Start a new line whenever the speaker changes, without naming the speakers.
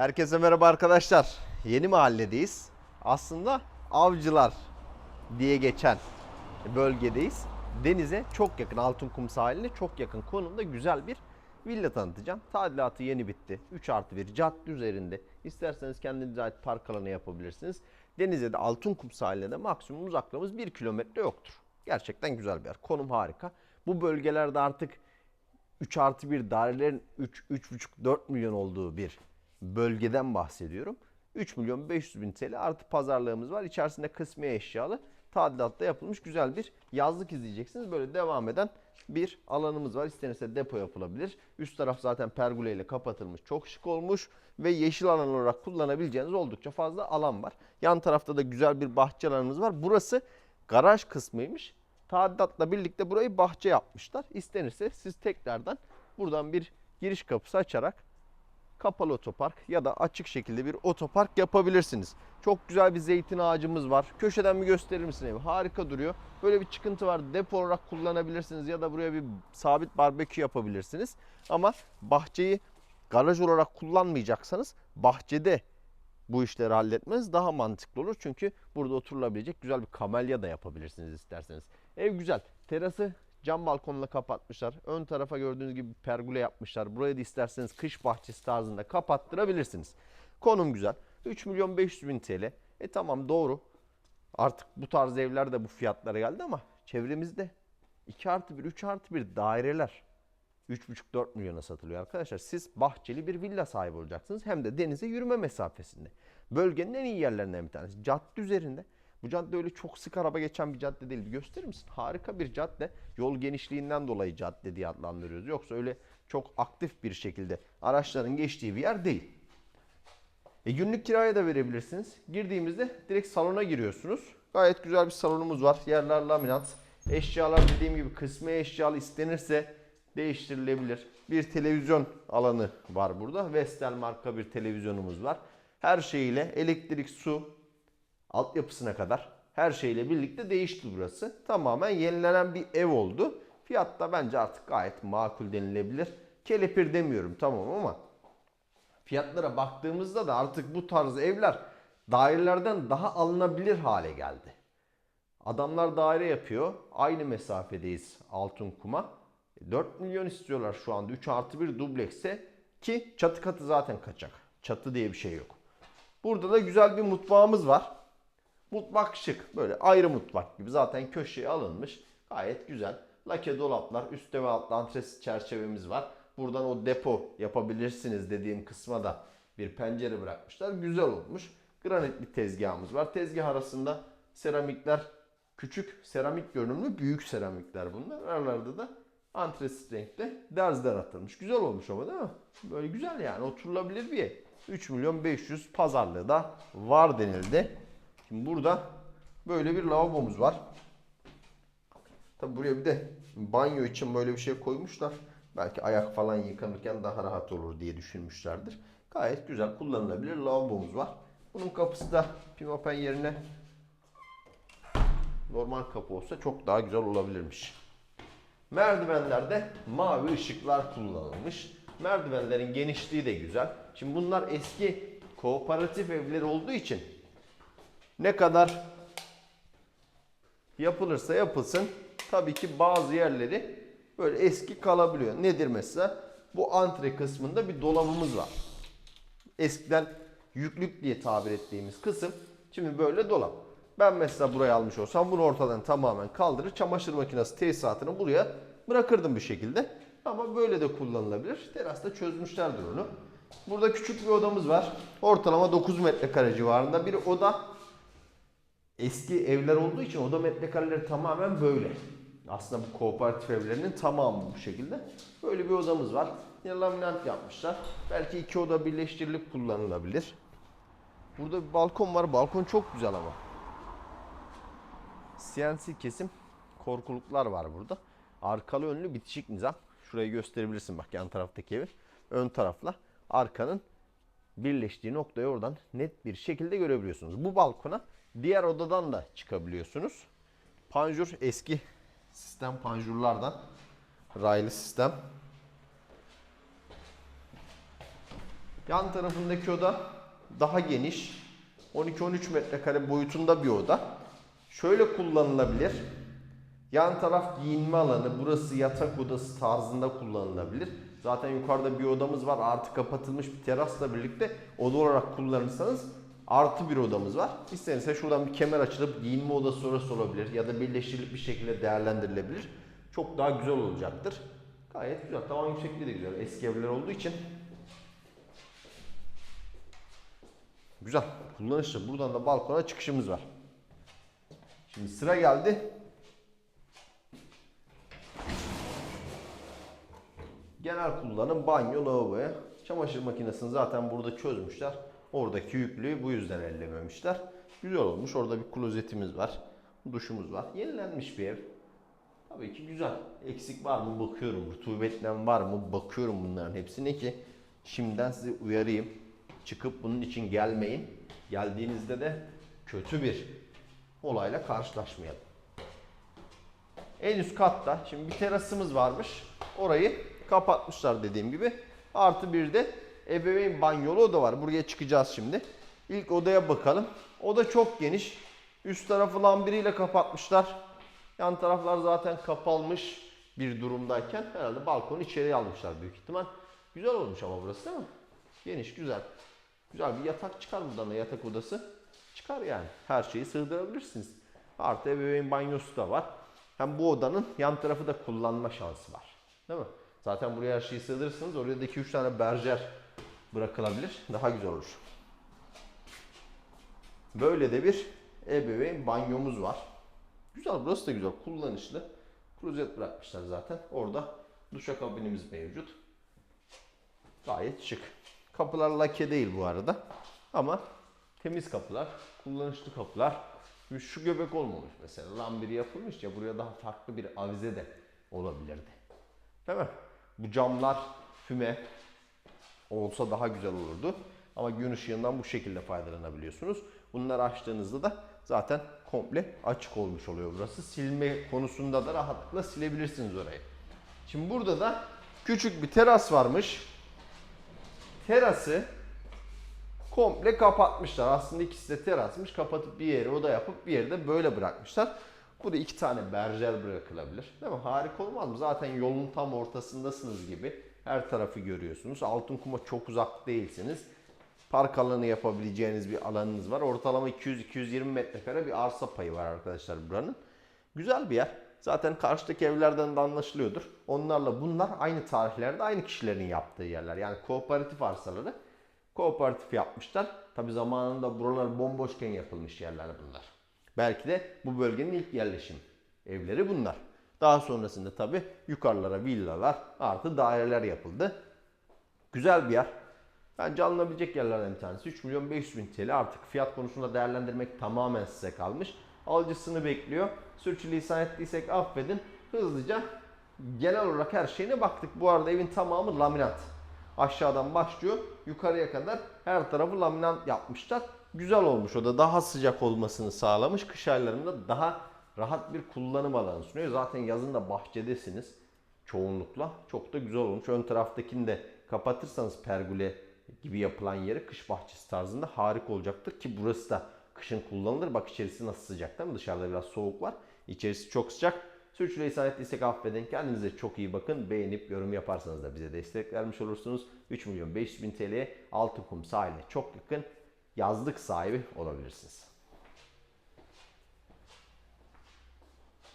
Herkese merhaba arkadaşlar. Yeni mahalledeyiz. Aslında avcılar diye geçen bölgedeyiz. Denize çok yakın, Altınkum sahiline çok yakın konumda güzel bir villa tanıtacağım. Tadilatı yeni bitti. 3 artı 1 cadde üzerinde. İsterseniz kendinize ait park alanı yapabilirsiniz. Denize de Altınkum sahiline de maksimum uzaklığımız 1 kilometre yoktur. Gerçekten güzel bir yer. Konum harika. Bu bölgelerde artık 3 artı 1 dairelerin 3, 3,5-4 milyon olduğu bir bölgeden bahsediyorum. 3 milyon 500 bin TL artı pazarlığımız var. İçerisinde kısmi eşyalı tadilatta yapılmış güzel bir yazlık izleyeceksiniz. Böyle devam eden bir alanımız var. İstenirse depo yapılabilir. Üst taraf zaten pergole ile kapatılmış. Çok şık olmuş ve yeşil alan olarak kullanabileceğiniz oldukça fazla alan var. Yan tarafta da güzel bir bahçe alanımız var. Burası garaj kısmıymış. Tadilatla birlikte burayı bahçe yapmışlar. İstenirse siz tekrardan buradan bir giriş kapısı açarak kapalı otopark ya da açık şekilde bir otopark yapabilirsiniz. Çok güzel bir zeytin ağacımız var. Köşeden bir gösterir misin evi? Harika duruyor. Böyle bir çıkıntı var. Depo olarak kullanabilirsiniz ya da buraya bir sabit barbekü yapabilirsiniz. Ama bahçeyi garaj olarak kullanmayacaksanız bahçede bu işleri halletmeniz daha mantıklı olur. Çünkü burada oturulabilecek güzel bir kamelya da yapabilirsiniz isterseniz. Ev güzel. Terası cam balkonla kapatmışlar. Ön tarafa gördüğünüz gibi pergole yapmışlar. Burayı da isterseniz kış bahçesi tarzında kapattırabilirsiniz. Konum güzel. 3 milyon 500 bin TL. E tamam doğru. Artık bu tarz evler de bu fiyatlara geldi ama çevremizde 2 artı 1, 3 artı 1 daireler 3,5-4 milyona satılıyor arkadaşlar. Siz bahçeli bir villa sahibi olacaksınız. Hem de denize yürüme mesafesinde. Bölgenin en iyi yerlerinden bir tanesi. Cadde üzerinde. Bu cadde öyle çok sık araba geçen bir cadde değil. Gösterir misin? Harika bir cadde. Yol genişliğinden dolayı cadde diye adlandırıyoruz. Yoksa öyle çok aktif bir şekilde araçların geçtiği bir yer değil. E, günlük kiraya da verebilirsiniz. Girdiğimizde direkt salona giriyorsunuz. Gayet güzel bir salonumuz var. Yerler laminat. Eşyalar dediğim gibi kısmi eşyalı istenirse değiştirilebilir. Bir televizyon alanı var burada. Vestel marka bir televizyonumuz var. Her şeyiyle elektrik, su, altyapısına kadar her şeyle birlikte değişti burası. Tamamen yenilenen bir ev oldu. Fiyat da bence artık gayet makul denilebilir. Kelepir demiyorum tamam ama fiyatlara baktığımızda da artık bu tarz evler dairelerden daha alınabilir hale geldi. Adamlar daire yapıyor. Aynı mesafedeyiz Altın Kum'a. 4 milyon istiyorlar şu anda 3 artı 1 dublekse ki çatı katı zaten kaçak. Çatı diye bir şey yok. Burada da güzel bir mutfağımız var. Mutfak şık. Böyle ayrı mutfak gibi. Zaten köşeye alınmış. Gayet güzel. Lake dolaplar. Üstte ve altta antres çerçevemiz var. Buradan o depo yapabilirsiniz dediğim kısma da bir pencere bırakmışlar. Güzel olmuş. Granit bir tezgahımız var. Tezgah arasında seramikler küçük seramik görünümlü büyük seramikler bunlar. Aralarda da antresit renkte derzler atılmış. Güzel olmuş ama değil mi? Böyle güzel yani oturulabilir bir ev. 3 milyon 500 pazarlığı da var denildi. Şimdi burada böyle bir lavabomuz var. Tabi buraya bir de banyo için böyle bir şey koymuşlar. Belki ayak falan yıkanırken daha rahat olur diye düşünmüşlerdir. Gayet güzel kullanılabilir lavabomuz var. Bunun kapısı da pimapen yerine normal kapı olsa çok daha güzel olabilirmiş. Merdivenlerde mavi ışıklar kullanılmış. Merdivenlerin genişliği de güzel. Şimdi bunlar eski kooperatif evler olduğu için ne kadar yapılırsa yapılsın tabii ki bazı yerleri böyle eski kalabiliyor. Nedir mesela? Bu antre kısmında bir dolabımız var. Eskiden yüklük diye tabir ettiğimiz kısım şimdi böyle dolap. Ben mesela buraya almış olsam bunu ortadan tamamen kaldırır çamaşır makinesi tesisatını buraya bırakırdım bir şekilde. Ama böyle de kullanılabilir. Terasta çözmüşlerdir onu. Burada küçük bir odamız var. Ortalama 9 metrekare civarında bir oda. Eski evler olduğu için oda metrekareleri tamamen böyle. Aslında bu kooperatif evlerinin tamamı bu şekilde. Böyle bir odamız var. Yine laminat yapmışlar. Belki iki oda birleştirilip kullanılabilir. Burada bir balkon var. Balkon çok güzel ama. CNC kesim korkuluklar var burada. Arkalı önlü bitişik nizam. Şurayı gösterebilirsin bak yan taraftaki evi. Ön tarafla arkanın birleştiği noktayı oradan net bir şekilde görebiliyorsunuz. Bu balkona diğer odadan da çıkabiliyorsunuz. Panjur eski sistem panjurlardan. Raylı sistem. Yan tarafındaki oda daha geniş. 12-13 metrekare boyutunda bir oda. Şöyle kullanılabilir. Yan taraf giyinme alanı, burası yatak odası tarzında kullanılabilir. Zaten yukarıda bir odamız var. Artı kapatılmış bir terasla birlikte oda olarak kullanırsanız artı bir odamız var. İstenirse şuradan bir kemer açılıp giyinme odası orası olabilir. Ya da birleştirilip bir şekilde değerlendirilebilir. Çok daha güzel olacaktır. Gayet güzel. Tavan yüksekliği de güzel. Eski evler olduğu için. Güzel. Kullanışlı. Buradan da balkona çıkışımız var. Şimdi sıra geldi Genel kullanım banyo, lavaboya. Çamaşır makinesini zaten burada çözmüşler. Oradaki yüklüğü bu yüzden ellememişler. Güzel olmuş. Orada bir klozetimiz var. Duşumuz var. Yenilenmiş bir ev. Tabii ki güzel. Eksik var mı bakıyorum. Rutubetten var mı bakıyorum bunların hepsine ki şimdiden sizi uyarayım. Çıkıp bunun için gelmeyin. Geldiğinizde de kötü bir olayla karşılaşmayalım. En üst katta şimdi bir terasımız varmış. Orayı kapatmışlar dediğim gibi. Artı bir de ebeveyn banyolu oda var. Buraya çıkacağız şimdi. İlk odaya bakalım. Oda çok geniş. Üst tarafı lambiriyle kapatmışlar. Yan taraflar zaten kapalmış bir durumdayken herhalde balkonu içeriye almışlar büyük ihtimal. Güzel olmuş ama burası değil mi? Geniş, güzel. Güzel bir yatak çıkar buradan da yatak odası. Çıkar yani. Her şeyi sığdırabilirsiniz. Artı ebeveyn banyosu da var. Hem bu odanın yan tarafı da kullanma şansı var. Değil mi? Zaten buraya her şeyi sığdırırsınız. Oraya da 2-3 tane berjer bırakılabilir. Daha güzel olur. Böyle de bir ebeveyn banyomuz var. Güzel burası da güzel. Kullanışlı. Klozet bırakmışlar zaten. Orada duşakabinimiz mevcut. Gayet şık. Kapılar lake değil bu arada. Ama temiz kapılar. Kullanışlı kapılar. Şu göbek olmamış mesela. Lambiri yapılmış ya buraya daha farklı bir avize de olabilirdi. Değil mi? Bu camlar füme olsa daha güzel olurdu. Ama gün ışığından bu şekilde faydalanabiliyorsunuz. Bunları açtığınızda da zaten komple açık olmuş oluyor burası. Silme konusunda da rahatlıkla silebilirsiniz orayı. Şimdi burada da küçük bir teras varmış. Terası komple kapatmışlar. Aslında ikisi de terasmış. Kapatıp bir yere oda yapıp bir yerde böyle bırakmışlar. Bu da iki tane berjer bırakılabilir. Değil mi? Harika olmaz mı? Zaten yolun tam ortasındasınız gibi. Her tarafı görüyorsunuz. Altın kuma çok uzak değilsiniz. Park alanı yapabileceğiniz bir alanınız var. Ortalama 200-220 metrekare bir arsa payı var arkadaşlar buranın. Güzel bir yer. Zaten karşıdaki evlerden de anlaşılıyordur. Onlarla bunlar aynı tarihlerde aynı kişilerin yaptığı yerler. Yani kooperatif arsaları kooperatif yapmışlar. Tabi zamanında buralar bomboşken yapılmış yerler bunlar. Belki de bu bölgenin ilk yerleşim evleri bunlar. Daha sonrasında tabi yukarılara villalar artı daireler yapıldı. Güzel bir yer. Bence alınabilecek yerlerden bir tanesi. 3 milyon 500 bin TL artık fiyat konusunda değerlendirmek tamamen size kalmış. Alıcısını bekliyor. Sürçülisan ettiysek affedin. Hızlıca genel olarak her şeyine baktık. Bu arada evin tamamı laminat. Aşağıdan başlıyor. Yukarıya kadar her tarafı laminat yapmışlar. Güzel olmuş o da daha sıcak olmasını sağlamış. Kış aylarında daha rahat bir kullanım alanı sunuyor. Zaten yazın da bahçedesiniz çoğunlukla. Çok da güzel olmuş. Ön taraftakini de kapatırsanız pergole gibi yapılan yeri kış bahçesi tarzında harika olacaktır ki burası da kışın kullanılır. Bak içerisi nasıl sıcak değil mi? Dışarıda biraz soğuk var. İçerisi çok sıcak. Sürçülisan ettiysek affedin. Kendinize çok iyi bakın. Beğenip yorum yaparsanız da bize destek vermiş olursunuz. 3 milyon 500 bin TL'ye Altınkum sahiline çok yakın yazlık sahibi olabilirsiniz.